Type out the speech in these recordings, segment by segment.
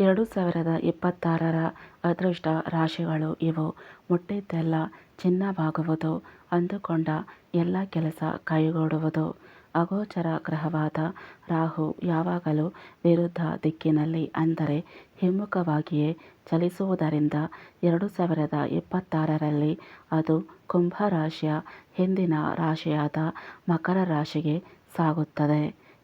ಎರಡು ಸಾವಿರದ ಇಪ್ಪತ್ತಾರರ ಅದೃಷ್ಟ ರಾಶಿಗಳು ಇವು. ಮುಟ್ಟಿದ್ದೆಲ್ಲ ಚಿನ್ನವಾಗುವುದು, ಅಂದುಕೊಂಡ ಎಲ್ಲ ಕೆಲಸ ಕೈಗೂಡುವುದು. ಅಗೋಚರ ಗ್ರಹವಾದ ರಾಹು ಯಾವಾಗಲೂ ವಿರುದ್ಧ ದಿಕ್ಕಿನಲ್ಲಿ ಅಂದರೆ ಹಿಮ್ಮುಖವಾಗಿಯೇ ಚಲಿಸುವುದರಿಂದ ಎರಡು ಸಾವಿರದ ಇಪ್ಪತ್ತಾರರಲ್ಲಿ ಅದು ಕುಂಭ ರಾಶಿಯ ಹಿಂದಿನ ರಾಶಿಯಾದ ಮಕರ ರಾಶಿಗೆ ಸಾಗುತ್ತದೆ.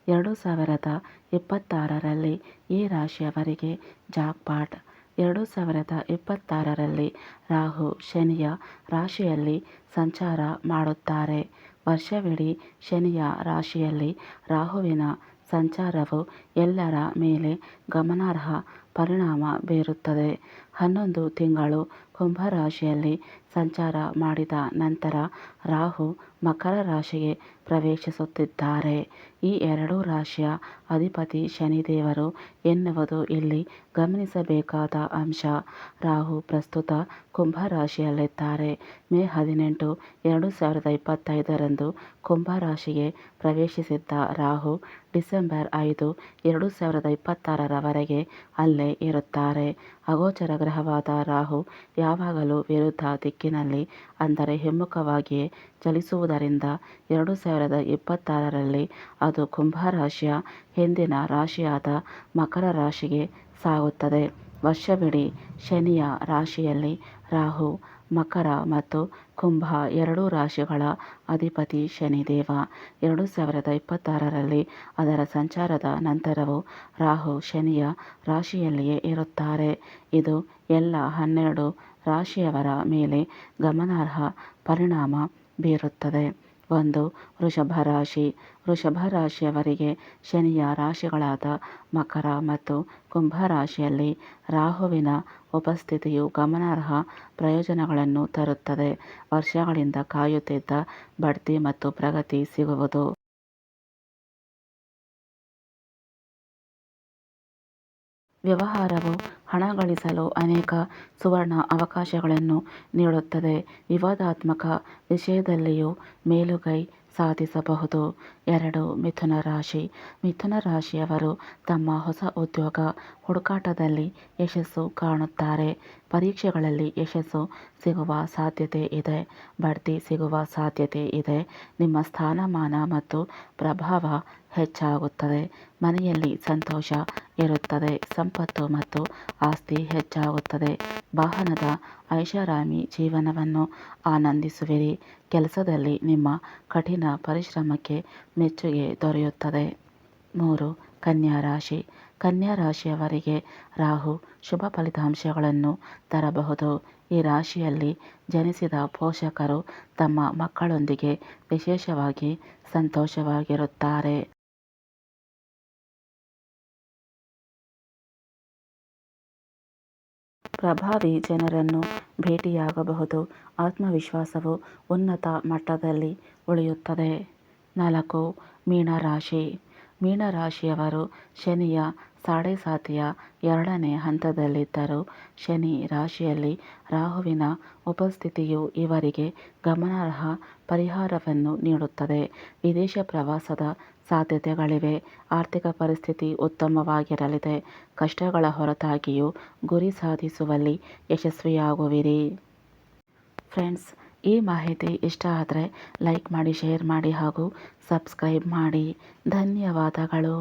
ಎರಡು ಸಾವಿರದ ಇಪ್ಪತ್ತಾರರಲ್ಲಿ ಈ ರಾಶಿಯವರಿಗೆ ಜಾಕ್ಪಾಟ್. ಎರಡು ಸಾವಿರದ ಇಪ್ಪತ್ತಾರರಲ್ಲಿ ರಾಹು ಶನಿಯ ರಾಶಿಯಲ್ಲಿ ಸಂಚಾರ ಮಾಡುತ್ತಾರೆ. ವರ್ಷವಿಡೀ ಶನಿಯ ರಾಶಿಯಲ್ಲಿ ರಾಹುವಿನ ಸಂಚಾರವು ಎಲ್ಲರ ಮೇಲೆ ಗಮನಾರ್ಹ ಪರಿಣಾಮ ಬೀರುತ್ತದೆ. ಹನ್ನೊಂದು ತಿಂಗಳು ಕುಂಭರಾಶಿಯಲ್ಲಿ ಸಂಚಾರ ಮಾಡಿದ ನಂತರ ರಾಹು ಮಕರ ರಾಶಿಗೆ ಪ್ರವೇಶಿಸುತ್ತಿದ್ದಾರೆ. ಈ ಎರಡೂ ರಾಶಿಯ ಅಧಿಪತಿ ಶನಿದೇವರು ಎನ್ನುವುದು ಇಲ್ಲಿ ಗಮನಿಸಬೇಕಾದ ಅಂಶ. ರಾಹು ಪ್ರಸ್ತುತ ಕುಂಭ ರಾಶಿಯಲ್ಲಿದ್ದಾರೆ. ಮೇ ಹದಿನೆಂಟು ಎರಡು ಸಾವಿರದ ಇಪ್ಪತ್ತೈದರಂದು ಕುಂಭ ರಾಶಿಗೆ ಪ್ರವೇಶಿಸಿದ್ದ ರಾಹು ಡಿಸೆಂಬರ್ ಐದು ಎರಡು ಸಾವಿರದ ಇಪ್ಪತ್ತಾರರವರೆಗೆ ಅಲ್ಲೇ ಇರುತ್ತಾರೆ. ಅಗೋಚರ ಗ್ರಹವಾದ ರಾಹು ಯಾವಾಗಲೂ ವಿರುದ್ಧ ದಿಕ್ಕಿನಲ್ಲಿ, ಅಂದರೆ ಹಿಮ್ಮುಖವಾಗಿಯೇ ಚಲಿಸುವುದರಿಂದ ಎರಡು ಸಾವಿರದ ಇಪ್ಪತ್ತಾರರಲ್ಲಿ ಅದು ಕುಂಭ ರಾಶಿಯ ಹಿಂದಿನ ರಾಶಿಯಾದ ಮಕರ ರಾಶಿಗೆ ಸಾಗುತ್ತದೆ. ವರ್ಷವಿಡೀ ಶನಿಯ ರಾಶಿಯಲ್ಲಿ ರಾಹು ಮಕರ ಮತ್ತು ಕುಂಭ ಎರಡೂ ರಾಶಿಗಳ ಅಧಿಪತಿ ಶನಿದೇವ. ಎರಡು ಸಾವಿರದ ಇಪ್ಪತ್ತಾರರಲ್ಲಿ ಅದರ ಸಂಚಾರದ ನಂತರವೂ ರಾಹು ಶನಿಯ ರಾಶಿಯಲ್ಲಿಯೇ ಇರುತ್ತಾರೆ. ಇದು ಎಲ್ಲ ಹನ್ನೆರಡು ರಾಶಿಯವರ ಮೇಲೆ ಗಮನಾರ್ಹ ಪರಿಣಾಮ ಬೀರುತ್ತದೆ. ಒಂದು ವೃಷಭ ರಾಶಿ ವೃಷಭ ರಾಶಿಯವರಿಗೆ ಶನಿಯ ರಾಶಿಗಳಾದ ಮಕರ ಮತ್ತು ಕುಂಭ ರಾಶಿಯಲ್ಲಿ ರಾಹುವಿನ ಉಪಸ್ಥಿತಿಯು ಗಮನಾರ್ಹ ಪ್ರಯೋಜನಗಳನ್ನು ತರುತ್ತದೆ. ವರ್ಷಗಳಿಂದ ಕಾಯುತ್ತಿದ್ದ ಬಡ್ತಿ ಮತ್ತು ಪ್ರಗತಿ ಸಿಗುವುದು. ವ್ಯವಹಾರವು ಹಣ ಗಳಿಸಲು ಅನೇಕ ಸುವರ್ಣ ಅವಕಾಶಗಳನ್ನು ನೀಡುತ್ತದೆ. ವಿವಾದಾತ್ಮಕ ವಿಷಯದಲ್ಲಿಯೂ ಮೇಲುಗೈ ಸಾಧಿಸಬಹುದು. ಎರಡು, ಮಿಥುನ ರಾಶಿ. ಮಿಥುನ ರಾಶಿಯವರು ತಮ್ಮ ಹೊಸ ಉದ್ಯೋಗ ಹುಡುಕಾಟದಲ್ಲಿ ಯಶಸ್ಸು ಕಾಣುತ್ತಾರೆ. ಪರೀಕ್ಷೆಗಳಲ್ಲಿ ಯಶಸ್ಸು ಸಿಗುವ ಸಾಧ್ಯತೆ ಇದೆ. ಬಡ್ತಿ ಸಿಗುವ ಸಾಧ್ಯತೆ ಇದೆ. ನಿಮ್ಮ ಸ್ಥಾನಮಾನ ಮತ್ತು ಪ್ರಭಾವ ಹೆಚ್ಚಾಗುತ್ತದೆ. ಮನೆಯಲ್ಲಿ ಸಂತೋಷ ಇರುತ್ತದೆ. ಸಂಪತ್ತು ಮತ್ತು ಆಸ್ತಿ ಹೆಚ್ಚಾಗುತ್ತದೆ. ವಾಹನದ ಐಷಾರಾಮಿ ಜೀವನವನ್ನು ಆನಂದಿಸುವಿರಿ. ಕೆಲಸದಲ್ಲಿ ನಿಮ್ಮ ಕಠಿಣ ಪರಿಶ್ರಮಕ್ಕೆ ಮೆಚ್ಚುಗೆ ದೊರೆಯುತ್ತದೆ. ಮೂರು, ಕನ್ಯಾ ರಾಶಿ. ಕನ್ಯಾ ರಾಶಿಯವರಿಗೆ ರಾಹು ಶುಭ ಫಲಿತಾಂಶಗಳನ್ನು ತರಬಹುದು. ಈ ರಾಶಿಯಲ್ಲಿ ಜನಿಸಿದ ಪೋಷಕರು ತಮ್ಮ ಮಕ್ಕಳೊಂದಿಗೆ ವಿಶೇಷವಾಗಿ ಸಂತೋಷವಾಗಿರುತ್ತಾರೆ. ಪ್ರಭಾವಿ ಜನರನ್ನು ಭೇಟಿಯಾಗಬಹುದು. ಆತ್ಮವಿಶ್ವಾಸವು ಉನ್ನತ ಮಟ್ಟದಲ್ಲಿ ಉಳಿಯುತ್ತದೆ. ನಾಲ್ಕು ಮೀನರಾಶಿ. ಮೀನರಾಶಿಯವರು ಶನಿಯ ಸಾಡೆಸಾತಿಯ ಎರಡನೇ ಹಂತದಲ್ಲಿದ್ದರೂ ಶನಿ ರಾಶಿಯಲ್ಲಿ ರಾಹುವಿನ ಉಪಸ್ಥಿತಿಯು ಇವರಿಗೆ ಗಮನಾರ್ಹ ಪರಿಹಾರವನ್ನು ನೀಡುತ್ತದೆ. ವಿದೇಶ ಪ್ರವಾಸದ ಸಾಧ್ಯತೆಗಳಿವೆ. ಆರ್ಥಿಕ ಪರಿಸ್ಥಿತಿ ಉತ್ತಮವಾಗಿರಲಿದೆ. ಕಷ್ಟಗಳ ಹೊರತಾಗಿಯೂ ಗುರಿ ಸಾಧಿಸುವಲ್ಲಿ ಯಶಸ್ವಿಯಾಗುವಿರಿ. ಫ್ರೆಂಡ್ಸ್, ಈ ಮಾಹಿತಿ ಇಷ್ಟ ಆದರೆ ಲೈಕ್ ಮಾಡಿ, ಶೇರ್ ಮಾಡಿ ಹಾಗೂ ಸಬ್ಸ್ಕ್ರೈಬ್ ಮಾಡಿ. ಧನ್ಯವಾದಗಳು.